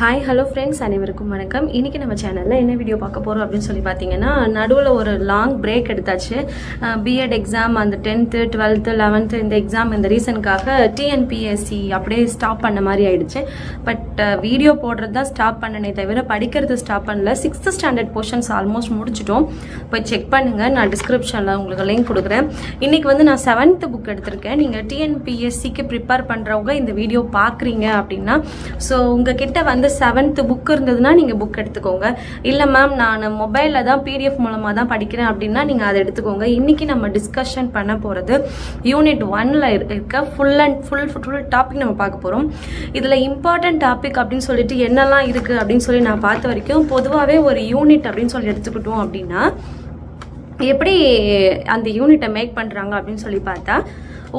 Hi hello friends அனைவருக்கும் வணக்கம். இன்னைக்கு நம்ம சேனலில் என்ன வீடியோ பார்க்க போகிறோம் அப்படின்னு சொல்லி பார்த்தீங்கன்னா நடுவில் ஒரு லாங் பிரேக் எடுத்தாச்சு. பிஎட் எக்ஸாம் அந்த டென்த்து டுவெல்த்து லெவன்த்து இந்த எக்ஸாம் இந்த ரீசனுக்காக டிஎன்பிஎஸ்சி அப்படியே ஸ்டாப் பண்ண மாதிரி ஆயிடுச்சு. பட் வீடியோ போடுறது தான் ஸ்டாப் பண்ணனே தவிர படிக்கிறது ஸ்டாப் பண்ணல. சிக்ஸ்த்து ஸ்டாண்டர்ட் போர்ஷன்ஸ் ஆல்மோஸ்ட் முடிச்சிட்டோம். போய் செக் பண்ணுங்கள் நான் டிஸ்கிரிப்ஷனில் உங்களுக்கு லிங்க் கொடுக்குறேன். இன்றைக்கி வந்து நான் செவன்த்து புக் எடுத்திருக்கேன். நீங்கள் டிஎன்பிஎஸ்சிக்கு ப்ரிப்பேர் பண்ணுறவங்க இந்த வீடியோ பார்க்குறீங்க அப்படின்னா ஸோ உங்கள் கிட்ட வந்து செவன்த்து புக் இருந்ததுன்னா நீங்கள் புக் எடுத்துக்கோங்க. இல்லை மேம் நான் மொபைலில் தான் பிடிஎஃப் மூலமாக தான் படிக்கிறேன் அப்படின்னா நீங்கள் அதை எடுத்துக்கோங்க. இன்றைக்கி நம்ம டிஸ்கஷன் பண்ண போகிறது யூனிட் ஒனில் இருக்க full and full full topic நம்ம பார்க்க போகிறோம் இதில் இம்பார்ட்டன்ட் டாபிக் அப்படின்னு சொல்லிட்டு என்னெல்லாம் இருக்குது அப்படின்னு சொல்லி நான் பார்த்த வரைக்கும் பொதுவாகவே ஒரு யூனிட் அப்படின்னு சொல்லி எடுத்துக்கிட்டோம் அப்படின்னா எப்படி அந்த யூனிட்டை மேக் பண்ணுறாங்க அப்படின்னு சொல்லி பார்த்தா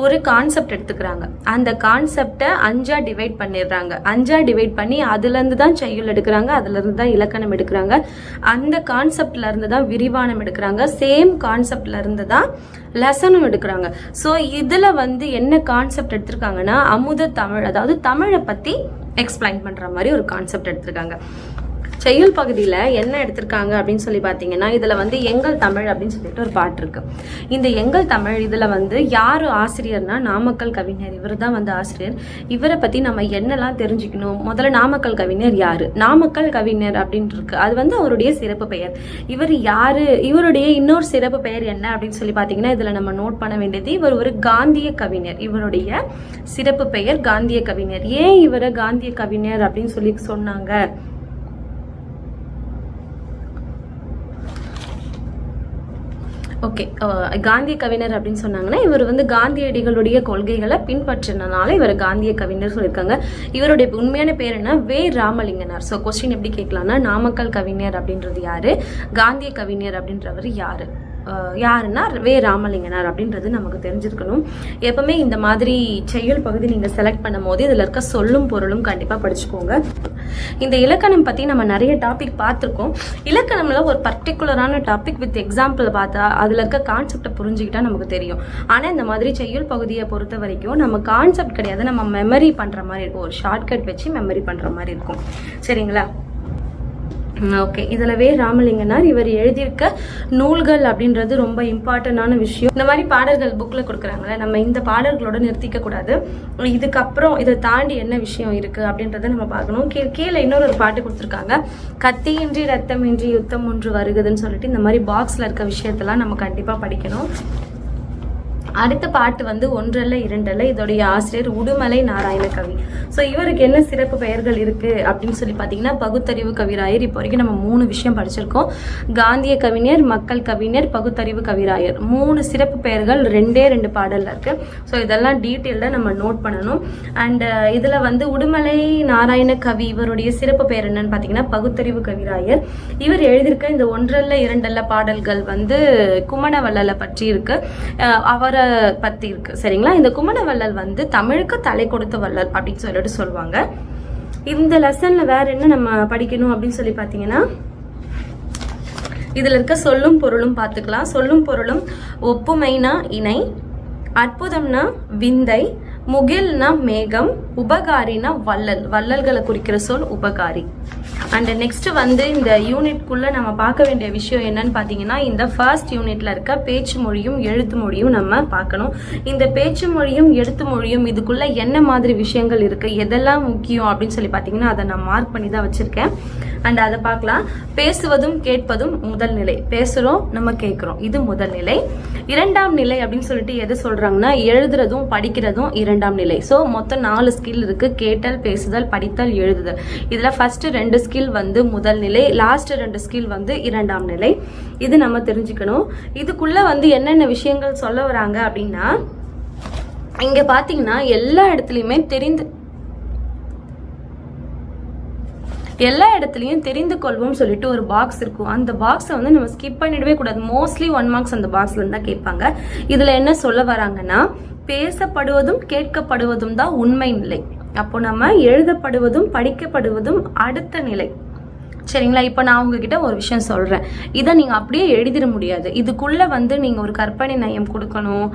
ஒரு கான்செப்ட் எடுத்துக்கிறாங்க. அந்த கான்செப்டை அஞ்சா டிவைட் பண்ணிடுறாங்க. அஞ்சா டிவைட் பண்ணி அதுலேருந்து தான் செய்யுள் எடுக்கிறாங்க அதுலேருந்து தான் இலக்கணம் எடுக்கிறாங்க. அந்த கான்செப்ட்ல இருந்து தான் விரிவானம் எடுக்கிறாங்க. சேம் கான்செப்ட்ல இருந்து தான் லெசனும் எடுக்கிறாங்க. ஸோ இதில் வந்து என்ன கான்செப்ட் எடுத்திருக்காங்கன்னா அமுத தமிழ் அதாவது தமிழை பற்றி எக்ஸ்பிளைன் பண்ணுற மாதிரி ஒரு கான்செப்ட் எடுத்திருக்காங்க. செய்யுள் பகுதியில் என்ன எடுத்திருக்காங்க அப்படின்னு சொல்லி பார்த்தீங்கன்னா இதில் வந்து எங்கள் தமிழ் அப்படின்னு சொல்லிட்டு ஒரு பாட்டு இருக்கு. இந்த எங்கள் தமிழ் இதில் வந்து யார் ஆசிரியர்னா நாமக்கல் கவிஞர். இவர் தான் வந்து ஆசிரியர். இவரை பற்றி நம்ம என்னெல்லாம் தெரிஞ்சுக்கணும்? முதல்ல நாமக்கல் கவிஞர் யார்? நாமக்கல் கவிஞர் அப்படின்ட்டு இருக்கு. அது வந்து அவருடைய சிறப்பு பெயர். இவர் யார்? இவருடைய இன்னொரு சிறப்பு பெயர் என்ன அப்படின்னு சொல்லி பார்த்தீங்கன்னா இதில் நம்ம நோட் பண்ண வேண்டியது இவர் ஒரு காந்திய கவிஞர். இவருடைய சிறப்பு பெயர் காந்திய கவிஞர். ஏன் இவரை காந்திய கவிஞர் அப்படின்னு சொல்லி சொன்னாங்க? ஓகே uh, காந்திய கவிஞர் அப்படின்னு சொன்னாங்கன்னா இவர் வந்து காந்தியடிகளுடைய கொள்கைகளை பின்பற்றினால இவர் காந்திய கவிஞர் சொல்லியிருக்காங்க. இவருடைய உண்மையான பேர் என்ன? வே. ராமலிங்கனார். ஸோ கொஸ்டின் எப்படி கேட்கலாம்னா நாமக்கல் கவிஞர் அப்படின்றது யாரு? காந்திய கவிஞர் அப்படின்றவர் யாரு? Uh, யாருன்னா வே. ராமலிங்கனார் அப்படின்றது நமக்கு தெரிஞ்சிருக்கணும். எப்பவுமே இந்த மாதிரி செய்யுள் பகுதி நீங்கள் செலக்ட் பண்ணும் போது இதில் இருக்க சொல்லும் பொருளும் கண்டிப்பாக படிச்சுக்கோங்க. இந்த இலக்கணம் பற்றி நம்ம நிறைய டாபிக் பார்த்துருக்கோம். இலக்கணம்ல ஒரு பர்டிகுலரான டாபிக் வித் எக்ஸாம்பிள் பார்த்தா அதில் இருக்க கான்செப்டை புரிஞ்சுக்கிட்டா நமக்கு தெரியும். ஆனால் இந்த மாதிரி செய்யுள் பகுதியை பொறுத்த வரைக்கும் நம்ம கான்செப்ட் கிடையாது. நம்ம மெமரி பண்ணுற மாதிரி இருக்கும். ஒரு ஷார்ட்கட் வச்சு மெமரி பண்ணுற மாதிரி இருக்கும். சரிங்களா? ஓகே இதில் வே ராமலிங்கனார் இவர் எழுதியிருக்க நூல்கள் அப்படின்றது ரொம்ப இம்பார்ட்டண்டான விஷயம். இந்த மாதிரி பாடல்கள் புக்கில் கொடுக்குறாங்களே நம்ம இந்த பாடல்களோட நிறுத்திக்க கூடாது. இதுக்கப்புறம் இதை தாண்டி என்ன விஷயம் இருக்குது அப்படின்றத நம்ம பார்க்கணும். கீ கீழே இன்னொரு ஒரு பாட்டு கொடுத்துருக்காங்க. கத்தியின்றி ரத்தமின்றி யுத்தம் ஒன்று வருகுதுன்னு சொல்லிட்டு இந்த மாதிரி பாக்ஸில் இருக்க விஷயத்தெல்லாம் நம்ம கண்டிப்பாக படிக்கணும். அடுத்த பாட்டு வந்து ஒன்றல்ல இரண்டல்ல இதோடைய ஆசிரியர் உடுமலை நாராயண கவி. ஸோ இவருக்கு என்ன சிறப்பு பெயர்கள் இருக்கு அப்படின்னு சொல்லி பார்த்தீங்கன்னா பகுத்தறிவு கவிராயர். இப்போ வரைக்கும் நம்ம மூணு விஷயம் படிச்சிருக்கோம். காந்திய கவிஞர் மக்கள் கவிஞர் பகுத்தறிவு கவிராயர். மூணு சிறப்பு பெயர்கள் ரெண்டே ரெண்டு பாடல்ல இருக்கு. ஸோ இதெல்லாம் டீட்டெயிலாக நம்ம நோட் பண்ணணும். அண்ட் இதில் வந்து உடுமலை நாராயண கவி இவருடைய சிறப்பு பெயர் என்னன்னு பார்த்தீங்கன்னா பகுத்தறிவு கவிராயர். இவர் எழுதியிருக்க இந்த ஒன்றல்ல இரண்டல்ல பாடல்கள் வந்து குமணவள்ளலை பற்றி இருக்கு அவரை பற்றி இருக்கு. சரிங்களா? இந்த குமணவள்ளல் வந்து தமிழுக்கு தலை கொடுத்த வள்ளல் அப்படின்னு சொல்லிட்டு சொல்லுவாங்க. இந்த லெசனில் வேற என்ன நம்ம படிக்கணும் அப்படின்னு சொல்லி பார்த்தீங்கன்னா இதில் இருக்க சொல்லும் பொருளும் பார்த்துக்கலாம். சொல்லும் பொருளும் ஒப்புமைனா இணை அற்புதம்னா விந்தை முகில்னா மேகம் உபகாரினா வள்ளல். வள்ளல்களை குறிக்கிற சொல் உபகாரி. அண்ட் நெக்ஸ்ட் வந்து இந்த யூனிட்குள்ள நம்ம பார்க்க வேண்டிய விஷயம் என்னன்னு பார்த்தீங்கன்னா இந்த ஃபர்ஸ்ட் யூனிட்ல இருக்க பேச்சு மொழியும் எழுத்து மொழியும் நம்ம பார்க்கணும். இந்த பேச்சு மொழியும் எழுத்து மொழியும் இதுக்குள்ள என்ன மாதிரி விஷயங்கள் இருக்கு எதெல்லாம் முக்கியம் அப்படின்னு சொல்லி பார்த்தீங்கன்னா அதை நான் மார்க் பண்ணி தான் வச்சிருக்கேன். அண்ட் அதை பார்க்கலாம். பேசுவதும் கேட்பதும் முதல் நிலை. பேசுறோம் நம்ம கேட்குறோம். இது முதல் நிலை. இரண்டாம் நிலை அப்படின்னு சொல்லிட்டு எது சொல்றாங்கன்னா எழுதுறதும் படிக்கிறதும் இரண்டாம் நிலை. ஸோ மொத்தம் நாலு ஸ்கில் இருக்கு. கேட்டல் பேசுதல் படித்தல் எழுதுதல். இதுல ஃபர்ஸ்ட் ரெண்டு ஸ்கில் வந்து முதல் நிலை. லாஸ்ட் ரெண்டு ஸ்கில் வந்து இரண்டாம் நிலை. இது நம்ம தெரிஞ்சுக்கணும். இதுக்குள்ள வந்து என்னென்ன விஷயங்கள் சொல்ல வராங்க அப்படின்னா இங்க பாத்தீங்கன்னா எல்லா இடத்துலையுமே தெரிந்து எல்லா இடத்துலையும் தெரிந்து கொள்வோம் சொல்லிட்டு ஒரு பாக்ஸ் இருக்கும். அந்த பாக்ஸை வந்து நம்ம ஸ்கிப் பண்ணிடவே கூடாது. மோஸ்ட்லி ஒன் மார்க்ஸ் அந்த பாக்ஸ்ல இருந்தா கேட்பாங்க. இதுல என்ன சொல்ல வராங்கன்னா பேசப்படுவதும் கேட்கப்படுவதும் தான் உண்மை நிலை. அப்போ நம்ம எழுதப்படுவதும் படிக்கப்படுவதும் அடுத்த நிலை. சரிங்களா? இப்போ நான் உங்ககிட்ட ஒரு விஷயம் சொல்கிறேன் இதை நீங்கள் அப்படியே எழுதிட முடியாது. இதுக்குள்ளே வந்து நீங்கள் ஒரு கற்பனை நயம் கொடுக்கணும்.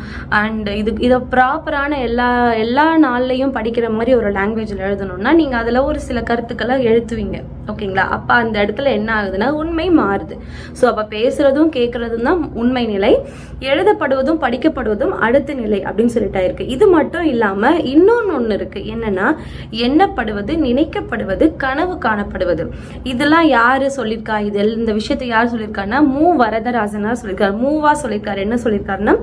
அண்ட் இது இதை ப்ராப்பரான எல்லா எல்லா நாள்லையும் படிக்கிற மாதிரி ஒரு லாங்குவேஜில் எழுதணும்னா நீங்கள் அதில் ஒரு சில கருத்துக்களை எழுத்துவீங்க. ஓகேங்களா? அப்போ அந்த இடத்துல என்ன ஆகுதுன்னா உண்மை மாறுது. ஸோ அப்போ பேசுகிறதும் கேட்குறதும் தான் உண்மை நிலை. எழுதப்படுவதும் படிக்கப்படுவதும் அடுத்த நிலை அப்படின்னு சொல்லிட்டா இருக்கு இது மட்டும் இல்லாமல் இன்னொன்று ஒன்று இருக்குது என்னன்னா எண்ணப்படுவது நினைக்கப்படுவது கனவு காணப்படுவது. இதெல்லாம் யார் சொல்லியிருக்கா இது இந்த விஷயத்தை யார் சொல்லியிருக்காருன்னா மூ. வரதராஜனார் சொல்லியிருக்காரு மூவா சொல்லியிருக்காரு என்ன சொல்லியிருக்காருன்னா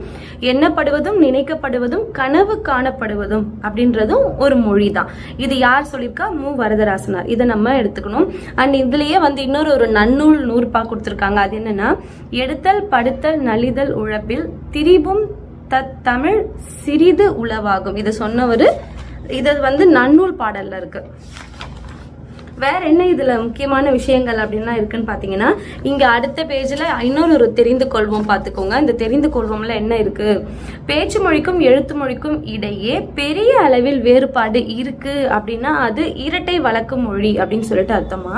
எண்ணப்படுவதும் நினைக்கப்படுவதும் கனவு காணப்படுவதும் அப்படின்றதும் ஒரு மொழி தான் இது யார் சொல்லியிருக்கா மூ. வரதராசனார் இதை நம்ம எடுத்துக்கணும். அண்ட் இதுலயே வந்து இன்னொரு ஒரு நன்னூல் நூறுபா கொடுத்துருக்காங்க. அது என்னன்னா எடுத்தல் படுத்தல் நலிதல் உழப்பில் திரிபும் தத் தமிழ் சிறிது உளவாகும். இதை சொன்னவர் இது வந்து நன்னூல் பாடல்ல இருக்கு. வேற என்ன இதுல முக்கியமான விஷயங்கள் அப்படின்லாம் இருக்குன்னு பாத்தீங்கன்னா இங்க அடுத்த பேஜ்ல இன்னொரு ஒரு தெரிந்து கொள்வோம் பாத்துக்கோங்க. இந்த தெரிந்து கொள்வோம்ல என்ன இருக்கு? பேச்சு மொழிக்கும் எழுத்து மொழிக்கும் இடையே பெரிய அளவில் வேறுபாடு இருக்கு அப்படின்னா அது இரட்டை வழக்கு மொழி அப்படின்னு சொல்லிட்டு அர்த்தமா?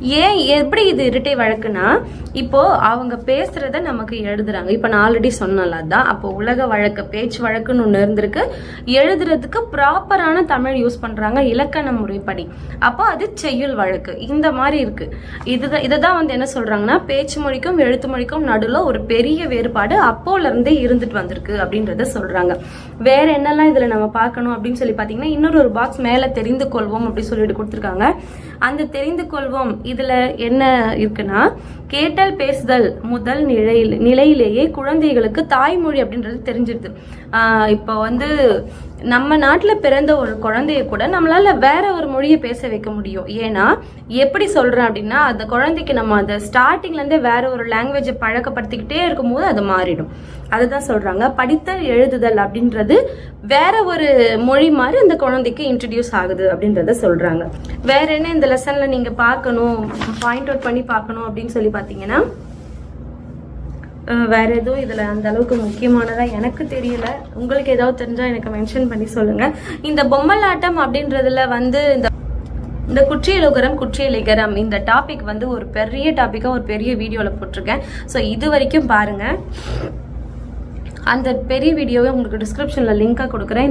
ஏன் எப்படி இது இரட்டை வழக்குனா இப்போ அவங்க பேசுறத நமக்கு எழுதுறாங்க. இப்போ நான் ஆல்ரெடி சொன்னல அதான். அப்போ உலக வழக்கு பேச்சு வழக்குன்னு ஒன்று இருந்திருக்கு. எழுதுறதுக்கு ப்ராப்பரான தமிழ் யூஸ் பண்றாங்க இலக்கண முறைப்படி. அப்போ அது செய்யுள் வழக்கு. இந்த மாதிரி இருக்கு. இதுதான் இதை தான் வந்து என்ன சொல்றாங்கன்னா பேச்சு மொழிக்கும் எழுத்து மொழிக்கும் நடுவில் ஒரு பெரிய வேறுபாடு அப்போல இருந்தே இருந்துட்டு வந்திருக்கு அப்படின்றத சொல்றாங்க. வேற என்னெல்லாம் இதுல நம்ம பார்க்கணும் அப்படின்னு சொல்லி பார்த்தீங்கன்னா இன்னொரு ஒரு பாக்ஸ் மேலே தெரிந்து கொள்வோம் அப்படின்னு சொல்லிட்டு கொடுத்துருக்காங்க. அந்த தெரிந்து கொள்வோம் இதுல என்ன இருக்குன்னா கேட்டல் பேசுதல் முதல் நிலையில் நிலையிலேயே குழந்தைகளுக்கு தாய்மொழி அப்படின்றது தெரிஞ்சிருது. இப்போ வந்து நம்ம நாட்டில் பிறந்த ஒரு குழந்தைய கூட நம்மளால் வேற ஒரு மொழியை பேச வைக்க முடியும். ஏன்னா எப்படி சொல்கிறேன் அப்படின்னா அந்த குழந்தைக்கு நம்ம அந்த ஸ்டார்டிங்லேருந்தே வேற ஒரு லாங்குவேஜை பழக்கப்படுத்திக்கிட்டே இருக்கும்போது அது மாறிடும். அதுதான் சொல்கிறாங்க படித்தல் எழுதுதல் அப்படின்றது வேற ஒரு மொழி மாதிரி அந்த குழந்தைக்கு இன்ட்ரடியூஸ் ஆகுது அப்படின்றத சொல்கிறாங்க வேற என்ன இந்த லெசனில் நீங்கள் பார்க்கணும் பாயிண்ட் அவுட் பண்ணி பார்க்கணும் அப்படின்னு சொல்லி பார்த்தீங்கன்னா வேறு எதுவும் இதில் அந்த அளவுக்கு முக்கியமானதாக எனக்கு தெரியல. உங்களுக்கு ஏதாவது தெரிஞ்சால் எனக்கு மென்ஷன் பண்ணி சொல்லுங்கள் இந்த பொம்மலாட்டம் அப்படின்றதுல வந்து இந்த இந்த குற்றியலுகரம் குற்றியலிகரம் இந்த டாபிக் வந்து ஒரு பெரிய டாப்பிக்காக ஒரு பெரிய வீடியோவில் போட்டிருக்கேன். ஸோ இது வரைக்கும் பாருங்கள் அந்த பெரிய வீடியோவை உங்களுக்கு டிஸ்கிரிப்ஷனில் லிங்காக கொடுக்குறேன்.